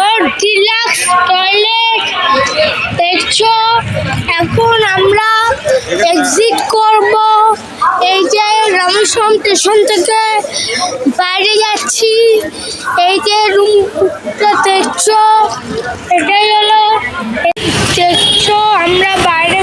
ওর deluxe toilet দেখছ? এখন আমরা এক্সিট করব। এই যে রামেশ্বরম স্টেশন থেকে বাইরে যাচ্ছি। এই যে রুমটা দেখছ? এটাই হলো দেখছ, আমরা বাইরে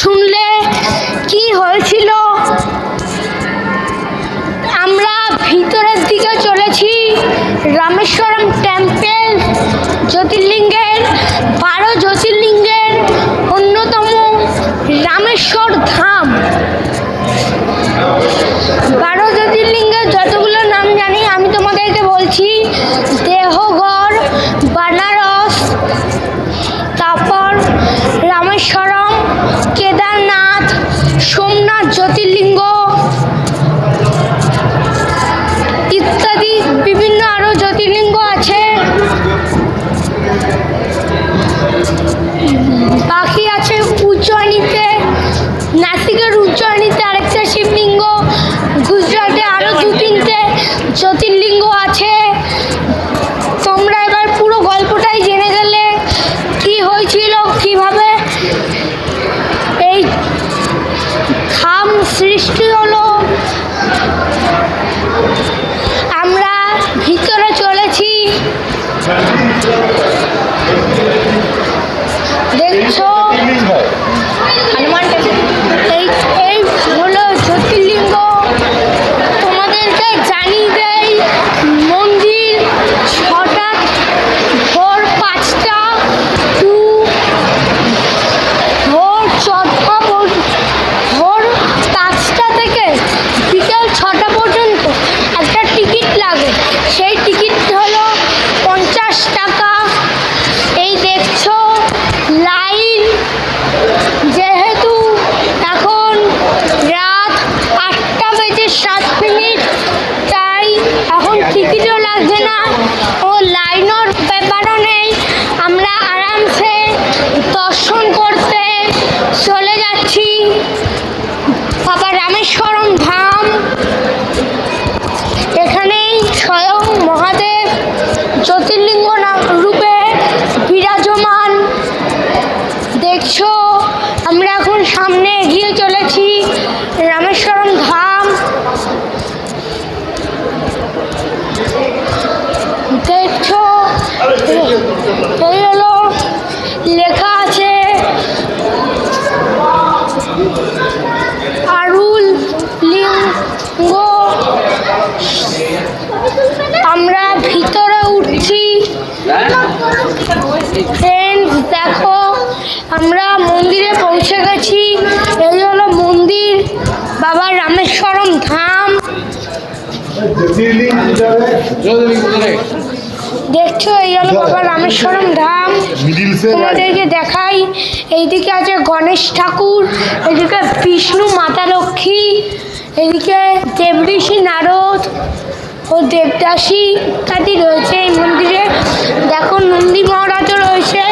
শুনলে কি হয়েছিল? আমরা ভিতরের দিকে চলেছি, রামেশ্বরম টেম্পেল জ্যোতির্লিঙ্গের, বারো জ্যোতির্লিঙ্গের অন্যতম রামেশ্বর ধাম। বারো জ্যোতির্লিঙ্গের যতগুলো সতীর পুরো আমরা ভিতরে উঠছি। দেখো, আমরা মন্দিরে পৌঁছে গেছি। এই হলো মন্দির, বাবা রামেশ্বরম ধাম। দেখছ, এই হলো বাবা রামেশ্বরম ধাম। তোমাদেরকে দেখাই। এইদিকে আছে গণেশ ঠাকুর, এইদিকে বিষ্ণু, মাতা লক্ষ্মী। এদিকে দেবঋষি নারদ ও দেবদাসী ইত্যাদি রয়েছে এই মন্দিরে। দেখো নন্দী মহারাজও রয়েছে।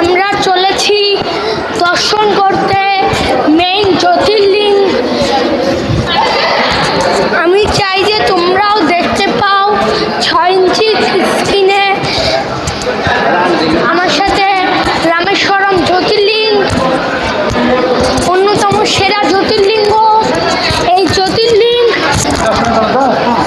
আমরা চলেছি দর্শন করতে। মেইন জ্যোতির্লিঙ্গ ফিফটিনে আমার সাথে রামেশ্বরম জ্যোতির্লিঙ্গ অন্যতম সেরা জ্যোতির্লিঙ্গ এই জ্যোতির্লিঙ্গ হ্যাঁ, হ্যাঁ, হ্যাঁ,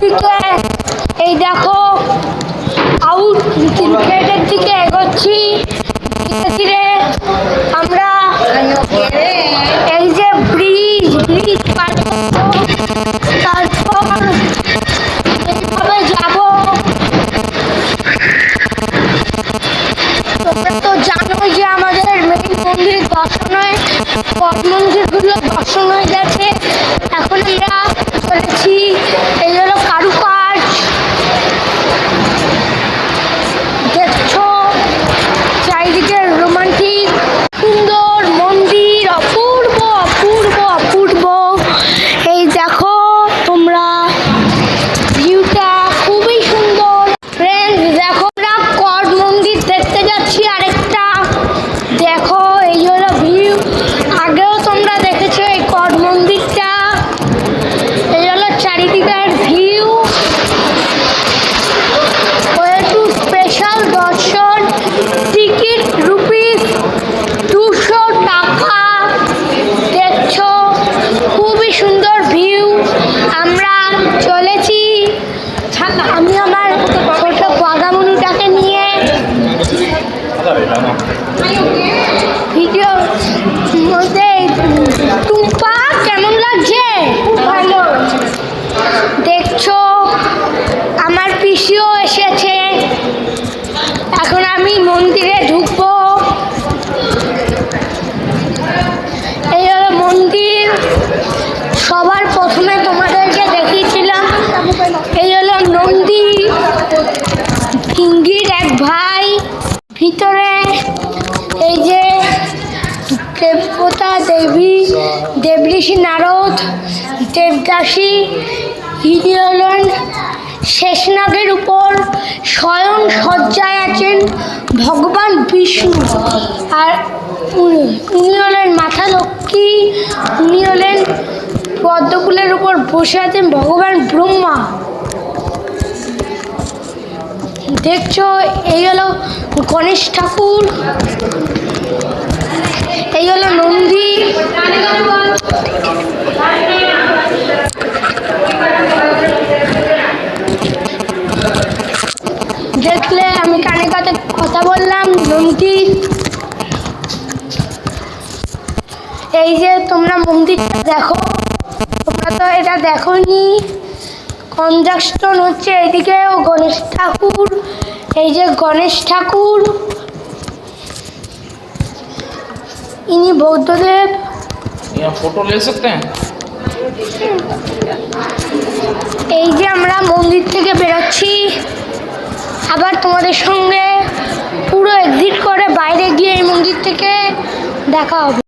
Big. ঋষি নারদ, দেবদাসী ইনি শেষনাগের উপর স্বয়ং শয্যায় আছেন ভগবান বিষ্ণু আর উনি হলেন মাথা লক্ষ্মী, উনি হলেন পদ্মকুলের উপর বসে আছেন ভগবান ব্রহ্মা। দেখছ, এই হলো গণেশ ঠাকুর। দেখো তোমরা তো এটা দেখোনি। কনজাকশন হচ্ছে এদিকে ও গণেশ ঠাকুর এই যে গণেশ ঠাকুর। ইনি বৌদ্ধদেব। ফটো লে সকতে এই যে আমরা মন্দির থেকে বেরোচ্ছি। আবার তোমাদের সঙ্গে পুরো এক্সিট করে বাইরে গিয়ে এই মন্দির থেকে দেখা হবে।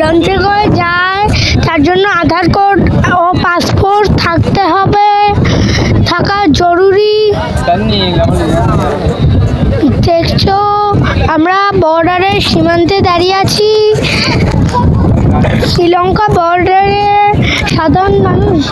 লঞ্চে করে যায় তার জন্য আধার কার্ড ও পাসপোর্ট থাকতে হবে থাকা জরুরি। দেখছ আমরা বর্ডারের সীমান্তে দাঁড়িয়ে আছি। শ্রীলঙ্কা বর্ডারে সাধারণ মানুষ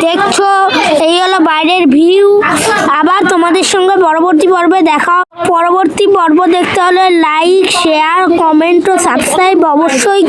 দেখছ? এই হলো বাইরের ভিউ আবার তোমাদের সঙ্গে পরবর্তী পর্বে দেখা পরবর্তী পর্ব দেখতে হলে লাইক শেয়ার কমেন্ট ও সাবস্ক্রাইব অবশ্যই